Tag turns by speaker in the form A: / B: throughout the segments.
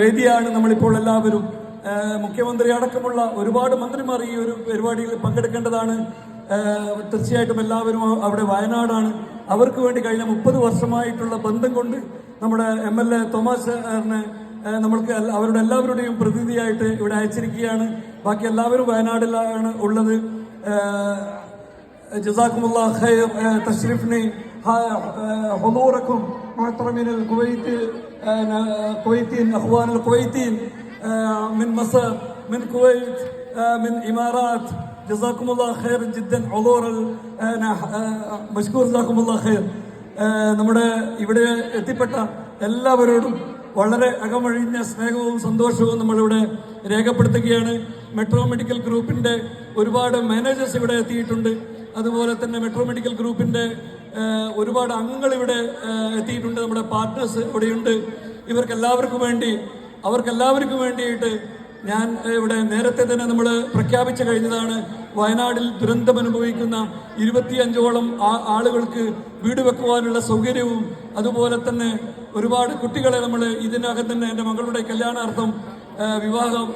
A: വേദിയാണ് നമ്മളിപ്പോൾ എല്ലാവരും. മുഖ്യമന്ത്രി അടക്കമുള്ള ഒരുപാട് മന്ത്രിമാർ ഈ ഒരു പരിപാടിയിൽ പങ്കെടുക്കേണ്ടതാണ്. തീർച്ചയായിട്ടും എല്ലാവരും അവിടെ വയനാടാണ്. അവർക്ക് വേണ്ടി കഴിഞ്ഞ മുപ്പത് വർഷമായിട്ടുള്ള ബന്ധം കൊണ്ട് നമ്മുടെ എം എൽ എ തോമസ് സാറിനെ നമ്മൾക്ക് അവരുടെ എല്ലാവരുടെയും പ്രതിനിധിയായിട്ട് ഇവിടെ അയച്ചിരിക്കുകയാണ്. ബാക്കി എല്ലാവരും വയനാടിലാണ് ഉള്ളത്. ജസാക്കുമുള്ള ഖൈർ തഷ്രീഫിനെയും خير آه، تشرفني ها- آه، حضوركم محترمين الكويت آه، كويتين اخوان الكويتين آه، من مصر من كويت آه، من امارات جزاكم الله خير جدا حضور ال- آه، أنا- آه، مشكور جزاكم الله خير آه، നമ്മുടെ ഇവിടെ എത്തിപ്പെട്ട എല്ലാവരോടും വളരെ അകമഴിഞ്ഞ സ്നേഹവും സന്തോഷവും നമ്മളിവിടെ രേഖപ്പെടുത്തുകയാണ് മെട്രോ മെഡിക്കൽ ഗ്രൂപ്പിന്റെ ഒരുപാട് മാനേജേഴ്സ് ഇവിടെ എത്തിയിട്ടുണ്ട് അതുപോലെ തന്നെ മെട്രോ മെഡിക്കൽ ഗ്രൂപ്പിന്റെ ആ, ഒരുപാട് അംഗങ്ങൾ ഇവിടെ എത്തിയിട്ടുണ്ട്. നമ്മുടെ പാർട്ട്നേഴ്സ് ഇവിടെയുണ്ട്. ഇവർക്ക് എല്ലാവർക്കും വേണ്ടി അവർക്കെല്ലാവർക്കും വേണ്ടിയിട്ട് ഞാൻ ഇവിടെ നേരത്തെ തന്നെ നമ്മൾ പ്രഖ്യാപിച്ചു കഴിഞ്ഞതാണ്. വയനാടിൽ ദുരന്തം അനുഭവിക്കുന്ന ഇരുപത്തിയഞ്ചോളം ആളുകൾക്ക് വീട് വെക്കുവാനുള്ള സൗകര്യവും അതുപോലെ തന്നെ ഒരുപാട് കുട്ടികളെ നമ്മൾ ഇതിനകം തന്നെ എന്റെ മകളുടെ കല്യാണാർത്ഥം വിവാഹം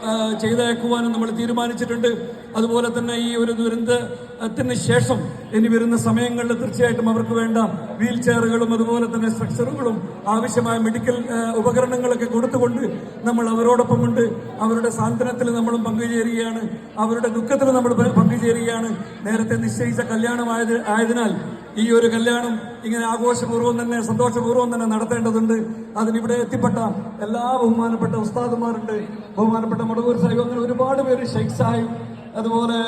A: ചെയ്തയക്കുവാനും നമ്മൾ തീരുമാനിച്ചിട്ടുണ്ട്. അതുപോലെ തന്നെ ഈ ഒരു ദുരന്തത്തിന് ശേഷം ഇനി വരുന്ന സമയങ്ങളിൽ തീർച്ചയായിട്ടും അവർക്ക് വേണ്ട വീൽ ചെയറുകളും അതുപോലെ തന്നെ സ്ട്രക്ചറുകളും ആവശ്യമായ മെഡിക്കൽ ഉപകരണങ്ങളൊക്കെ കൊടുത്തുകൊണ്ട് നമ്മൾ അവരോടൊപ്പമുണ്ട്. അവരുടെ സാന്ത്വനത്തിൽ നമ്മളും പങ്കുചേരുകയാണ്. അവരുടെ ദുഃഖത്തിൽ നമ്മൾ പങ്കുചേരുകയാണ്. നേരത്തെ നിശ്ചയിച്ച കല്യാണമായത് ആയതിനാൽ ഈ ഒരു കല്യാണം ഇങ്ങനെ ആഘോഷപൂർവം തന്നെ സന്തോഷപൂർവം തന്നെ നടത്തേണ്ടതുണ്ട്. അതിനിവിടെ എത്തിപ്പെട്ട എല്ലാ ബഹുമാനപ്പെട്ട ഉസ്താദുമാരുണ്ട്. ബഹുമാനപ്പെട്ട മടവൂർ സാഹിബ് അങ്ങനെ ഒരുപാട് പേര് ഷെയ്ഖ് സാഹിബ് അതുപോലെ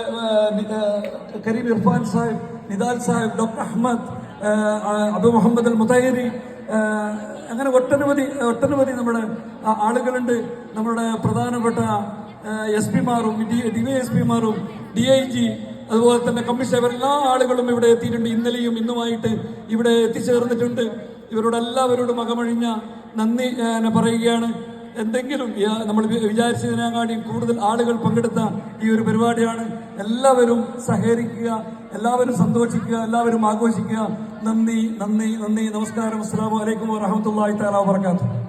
A: Karim Irfan Sahib Nidal Sahib doctor Ahmad Abu Muhammad Al Mutairi അങ്ങനെ ഒട്ടനവധി ഒട്ടനവധി നമ്മുടെ ആളുകളുണ്ട്. നമ്മുടെ പ്രധാനപ്പെട്ട എസ് പിമാരും ഡി വൈ എസ് പിമാരും ഡി ഐ ജി അതുപോലെ തന്നെ കമ്മീഷൻ എല്ലാ ആളുകളും ഇവിടെ എത്തിയിട്ടുണ്ട്. ഇന്നലെയും ഇന്നുമായിട്ട് ഇവിടെ എത്തിച്ചേർന്നിട്ടുണ്ട്. ഇവരോട് എല്ലാവരോടും അകമഴിഞ്ഞ നന്ദി പറയുകയാണ്. എന്തെങ്കിലും നമ്മൾ വി- വിചാരിച്ചതിനെക്കാട്ടിയും കൂടുതൽ ആളുകൾ പങ്കെടുത്ത ഈ ഒരു പരിപാടിയാണ്. എല്ലാവരും സഹകരിക്കുക എല്ലാവരും സന്തോഷിക്കുക എല്ലാവരും ആഘോഷിക്കുക. നന്ദി നന്ദി നന്ദി. നമസ്കാരം. അസ്സാം വലൈക്കും വാഹമത്തല്ലാ താലാ വാബർക്കാത്തു